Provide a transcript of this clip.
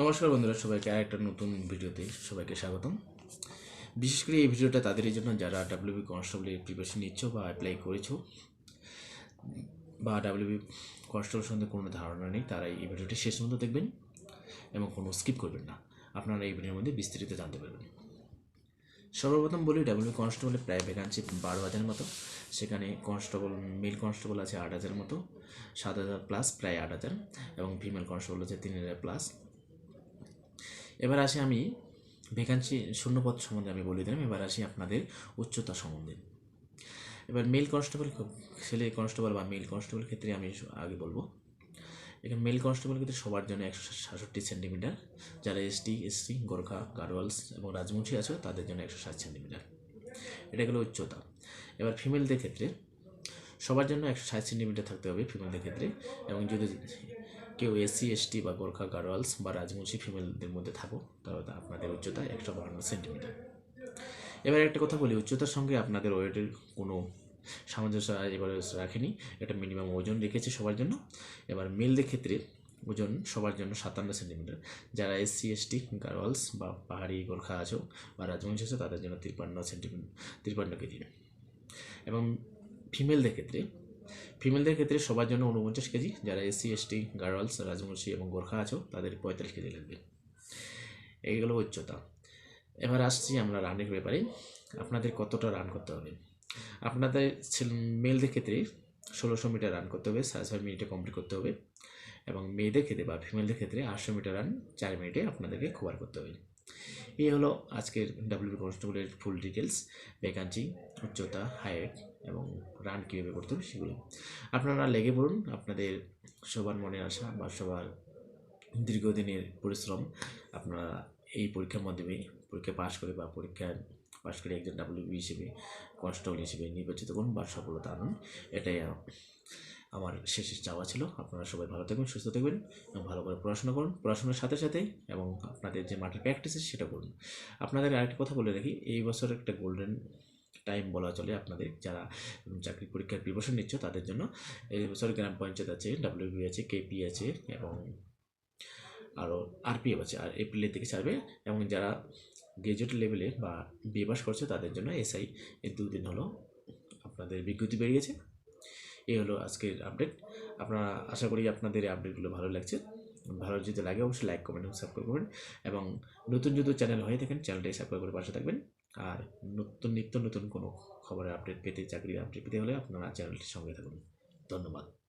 নমস্কার বন্ধুরা, সবাইকে আর একটা নতুন ভিডিওতে সবাইকে স্বাগতম। বিশেষ করে এই ভিডিওটা তাদেরই জন্য যারা ডাব্লিউবি কনস্টেবলের প্রিপারেশন নিচ্ছ বা অ্যাপ্লাই করেছ বা ডাব্লিউবি কনস্টেবল সম্বন্ধে কোনো ধারণা নেই, তারা এই ভিডিওটি শেষ পর্যন্ত দেখবেন এবং কোনো স্কিপ করবেন না। আপনারা এই ভিডিওর মধ্যে বিস্তারিত জানতে পারবেন। সর্বপ্রথম বলি ডাব্লিউ কনস্টেবলের প্রায় ভ্যাকান্সি বারো হাজার মতো। সেখানে কনস্টেবল মেল কনস্টেবল আছে আট হাজার মতো, সাত হাজার প্লাস প্রায় আট হাজার। এবং ফিমেল কনস্টেবল আছে তিন হাজার প্লাস এবার আসি আমি ভ্যাকান্সি শূন্যপদ সম্বন্ধে আমি বলে দিলাম, এবার আসি আপনাদের উচ্চতা সম্বন্ধে। এবার মেল কনস্টেবল ছেলে কনস্টেবল বা মেল কনস্টেবল ক্ষেত্রে আমি আগে বলব। এখানে মেল কনস্টেবল ক্ষেত্রে সবার জন্য একশো সাতষট্টি সেন্টিমিটার, যারা এসটি, এসসি, গোর্খা, গারোয়ালস এবং রাজবংশী আছে তাদের জন্য একশো ষাট সেন্টিমিটার। এটা গেলো উচ্চতা। এবার ফিমেলদের ক্ষেত্রে সবার জন্য একশো ষাট সেন্টিমিটার থাকতে হবে ফিমেলদের ক্ষেত্রে এবং যদি কেউ এসসি এসটি বা গোর্খা গারোয়ালস বা রাজবংশী ফিমেলদের মধ্যে থাকো তাহলে আপনাদের উচ্চতা একশো বাহান্ন সেন্টিমিটার। এবার একটা কথা বলি, উচ্চতার সঙ্গে আপনাদের ওয়েটের কোনো সামঞ্জস্য এবারে রাখেনি। এটা মিনিমাম ওজন রেখেছে সবার জন্য। এবার মেলদের ক্ষেত্রে ওজন সবার জন্য সাতান্ন সেন্টিমিটার। যারা এসসি এসটি গারোয়ালস বা পাহাড়ি গোর্খা আছো বা রাজবংশী আছো, তাদের জন্য তিপ্পান্ন সেন্টিমিটার, তিপ্পান্ন কেজি। এবং ফিমেলদের ক্ষেত্রে ফিমেলদের ক্ষেত্রে সবার জন্য উনপঞ্চাশ কেজি, যারা এসসি এসটি গার্লস রাজবংশী এবং গোর্খা আছো, তাদের পঁয়তাল্লিশ কেজি লাগবে। এইগুলো উচ্চতা। এবার আসছি আমরা রানের ব্যাপারে। আপনাদের কতটা রান করতে হবে? আপনাদের মেলদের ক্ষেত্রে ষোলোশো মিটার রান করতে হবে, সাড়ে ছয় মিনিটে কমপ্লিট করতে হবে এবং মেয়েদের ক্ষেত্রে বা ফিমেলদের ক্ষেত্রে আটশো মিটার রান চার মিনিটে আপনাদেরকে কভার করতে হবে। এই হলো আজকের ডাব্লিউ কনস্টেবলের ফুল ডিটেলস ভ্যাকান্সি উচ্চতা হাইট এবং রান কীভাবে করতে হবে সেগুলো। আপনারা লেগে পড়ুন, আপনাদের সবার মনে আসা বা সবার দীর্ঘদিনের পরিশ্রম আপনারা এই পরীক্ষার মাধ্যমে পরীক্ষা পাশ করে বা পরীক্ষা পাশ করে একজন ডাব্লিউবি হিসেবে কনস্টেবল হিসেবে নির্বাচিত করুন বা সফলতা আনুন। এটাই আমার শেষের চাওয়া ছিল। আপনারা সবাই ভালো থাকবেন, সুস্থ থাকবেন এবং ভালো করে পড়াশোনা করুন। পড়াশোনার সাথে সাথে এবং আপনাদের যে মাঠের প্র্যাকটিস সেটা করুন। আপনাদের আরেকটা কথা বলে রাখি, এই বছর একটা গোল্ডেন টাইম বলা চলে আপনাদের। যারা চাকরি পরীক্ষার প্রিপারেশন নিচ্ছ তাদের জন্য। এই বছর গ্রাম পঞ্চায়েত আছে ডাব্লিউবি আছে কেপি আছে এবং আরও আরপিএফ আছে। আর এপ্রিলের দিকে ছাড়বে এবং যারা গ্রাজুয়েট লেভেলে বা বিএ পাস করছে তাদের জন্য এসআই এই দুদিন হলো আপনাদের বিজ্ঞপ্তি বেরিয়েছে। এই হলো আজকের আপডেট আপনারা আশা করি আপনাদের এই আপডেটগুলো ভালো লাগছে। ভালো যদি লাগে অবশ্যই লাইক কমেন্ট এবং সাবস্ক্রাইব করবেন এবং নতুন যদি চ্যানেল হয়ে থাকেন চ্যানেলটাই সাবস্ক্রাইব করে পাশে থাকবেন। আর নতুন, নিত্য নতুন কোনো খবরের আপডেট পেতে, চাকরির আপডেট পেতে হলে আপনারা চ্যানেলটির সঙ্গে থাকুন। ধন্যবাদ।